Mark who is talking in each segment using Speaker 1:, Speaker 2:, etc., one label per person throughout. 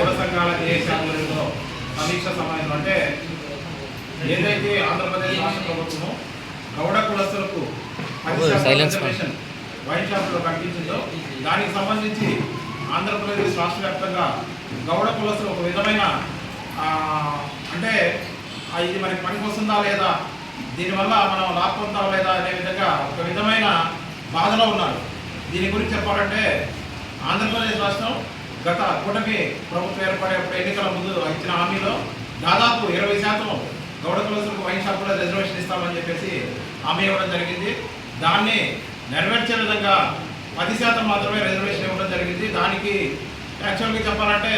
Speaker 1: గౌడ సంఘాల దేశాలలో సమీక్ష సమావేశం అంటే ఏదైతే ఆంధ్రప్రదేశ్ రాష్ట్ర ప్రభుత్వము గౌడ కులస్తులకు పది రిజర్వేషన్ వైన్ షాపులో కల్పించిందో దానికి సంబంధించి ఆంధ్రప్రదేశ్ రాష్ట్ర వ్యాప్తంగా గౌడ కులస్తులు ఒక విధమైన ఆ, అంటే ఇది మనకి పనికి వస్తుందా లేదా దీనివల్ల మనం లాభ పొందాలా లేదా అనే విధంగా ఒక విధమైన బాధలో ఉన్నారు. దీని గురించి చెప్పాలంటే ఆంధ్రప్రదేశ్ రాష్ట్రం గత కూటమి ప్రభుత్వం ఏర్పడేప్పుడు ఎన్నికల ముందు ఇచ్చిన హామీలో దాదాపు ఇరవై శాతం గౌడ కులసులకు వైన్ షాపులో రిజర్వేషన్ ఇస్తామని చెప్పేసి హామీ ఇవ్వడం జరిగింది. దాన్ని నెరవేర్చే విధంగా పది శాతం మాత్రమే రిజర్వేషన్ ఇవ్వడం జరిగింది. దానికి యాక్చువల్గా చెప్పాలంటే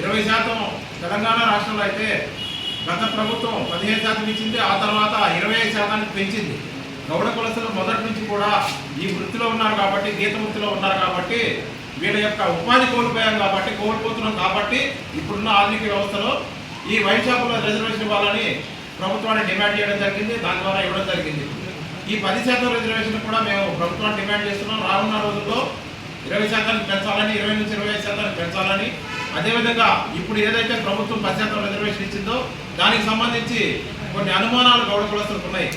Speaker 1: ఇరవై శాతం తెలంగాణ రాష్ట్రంలో అయితే గత ప్రభుత్వం పదిహేను శాతం ఇచ్చింది. ఆ తర్వాత ఇరవై ఐదు శాతానికి పెంచింది. గౌడ కులస్తులు మొదటి నుంచి కూడా ఈ వృత్తిలో ఉన్నారు కాబట్టి గీత వృత్తిలో ఉన్నారు కాబట్టి వీళ్ళ యొక్క ఉపాధి కోల్పోయాం కాబట్టి కోల్పోతున్నాం కాబట్టి ఇప్పుడున్న ఆధునిక వ్యవస్థలో ఈ వైన్ షాపులో రిజర్వేషన్ ఇవ్వాలని ప్రభుత్వాన్ని డిమాండ్ చేయడం జరిగింది దాని ద్వారా ఇవ్వడం జరిగింది. ఈ పది శాతం రిజర్వేషన్ కూడా మేము ప్రభుత్వాన్ని డిమాండ్ చేస్తున్నాం. రానున్న రోజుల్లో ఇరవై శాతానికి పెంచాలని ఇరవై నుంచి ఇరవై ఐదు శాతానికి పెంచాలని. అదేవిధంగా ఇప్పుడు ఏదైతే ప్రభుత్వం పది శాతం రిజర్వేషన్ ఇచ్చిందో దానికి సంబంధించి కొన్ని అనుమానాలు గౌడ కులస్తులకు ఉన్నాయి.